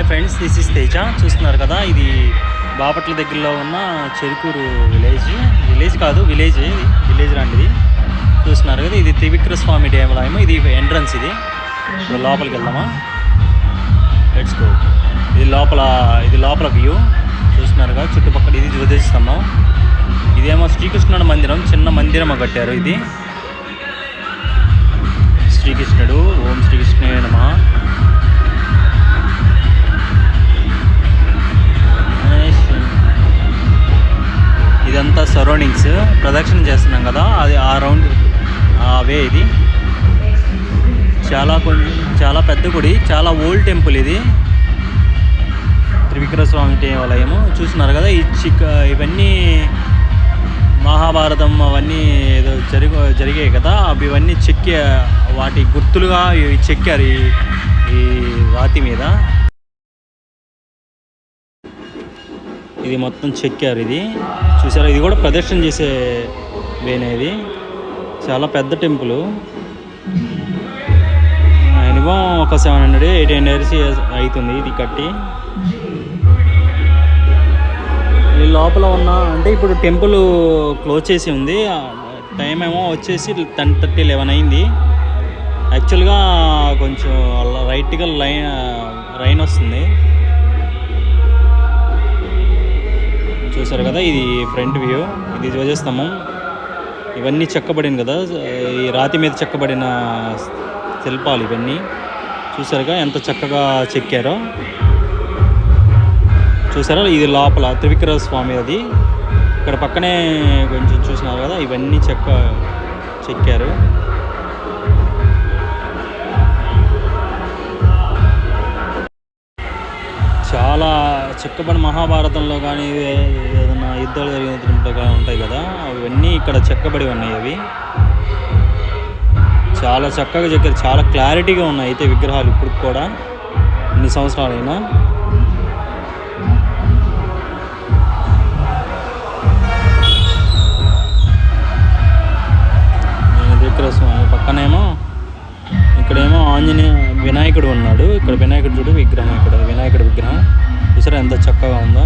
Hi friends this is Teja. చూస్తున్నారు కదా ఇది బాపట్ల దగ్గరలో ఉన్న చెరుకూరు విలేజ్. విలేజ్ కాదు విలేజ్ విలేజ్ లాంటిది. చూస్తున్నారు కదా ఇది త్రివిక్ర స్వామి దేవాలయం ఇది ఎంట్రన్స్ ఇది. ఇప్పుడు లోపలికి వెళ్దామా? లెట్స్ గో ఇది లోపల ఇది లోపల వ్యూ చూస్తున్నారు కదా చుట్టుపక్కల ఇది జ్యోతిస్తంభం ఇదేమో శ్రీకృష్ణుడు మందిరం చిన్న మందిరం కట్టారు ఇది. శ్రీకృష్ణుడు ఓం శ్రీకృష్ణే నమ. సరౌండింగ్స్ ప్రదక్షిణ చేస్తున్నాం కదా. అది ఆ రౌండ్ అవే ఇది. చాలా కొంచెం చాలా పెద్ద గుడి చాలా ఓల్డ్ టెంపుల్ ఇది. త్రివిక్ర స్వామి దేవాలయము చూస్తున్నారు కదా ఈ చిక్ ఇవన్నీ మహాభారతం అవన్నీ ఏదో జరిగ జరిగాయి కదా. అవి ఇవన్నీ చెక్కి వాటి గుర్తులుగా చెక్కారు ఈ ఈ రాతి మీద. ఇది మొత్తం చెక్కారు ఇది. చూసారా ఇది కూడా ప్రదర్శన చేసే వేనే ఇది. చాలా పెద్ద టెంపుల్. మినిమం ఒక seven hundred eight hundred years అవుతుంది ఇది కట్టి. ఈ లోపల ఉన్న అంటే ఇప్పుడు టెంపుల్ క్లోజ్ చేసి ఉంది. టైం ఏమో వచ్చేసి టెన్ థర్టీ లెవెన్ అయింది. యాక్చువల్గా కొంచెం రైట్గా లైన్ రైన్ వస్తుంది. చూసారు కదా ఇది ఫ్రంట్ వ్యూ. ఇది ధ్వజస్తంభం. ఇవన్నీ చెక్కబడింది కదా ఈ రాతి మీద చెక్కబడిన శిల్పాలు ఇవన్నీ. చూసారుగా ఎంత చక్కగా చెక్కారో. చూసారా ఇది లోపల త్రివిక్ర స్వామి అది. ఇక్కడ పక్కనే కొంచెం చూసినారు కదా ఇవన్నీ చెక్క చెక్కారు. చాలా చెక్కబడి మహాభారతంలో కానీ ఏదైనా యుద్ధాలు జరిగినప్పుడు కానీ ఉంటాయి కదా అవన్నీ ఇక్కడ చెక్కబడి ఉన్నాయి అవి. చాలా చక్కగా చెక్కారు చాలా క్లారిటీగా ఉన్నాయి అయితే విగ్రహాలు ఇప్పుడు కూడా ఇన్ని సంవత్సరాలైనా. విగ్రహ స్వామి పక్కనేమో ఇక్కడేమో ఆంజనేయ వినాయకుడు ఉన్నాడు. ఇక్కడ వినాయకుడు చూడు విగ్రహం ఇక్కడ వినాయకుడి విగ్రహం. చూసారా ఎంత చక్కగా ఉందో.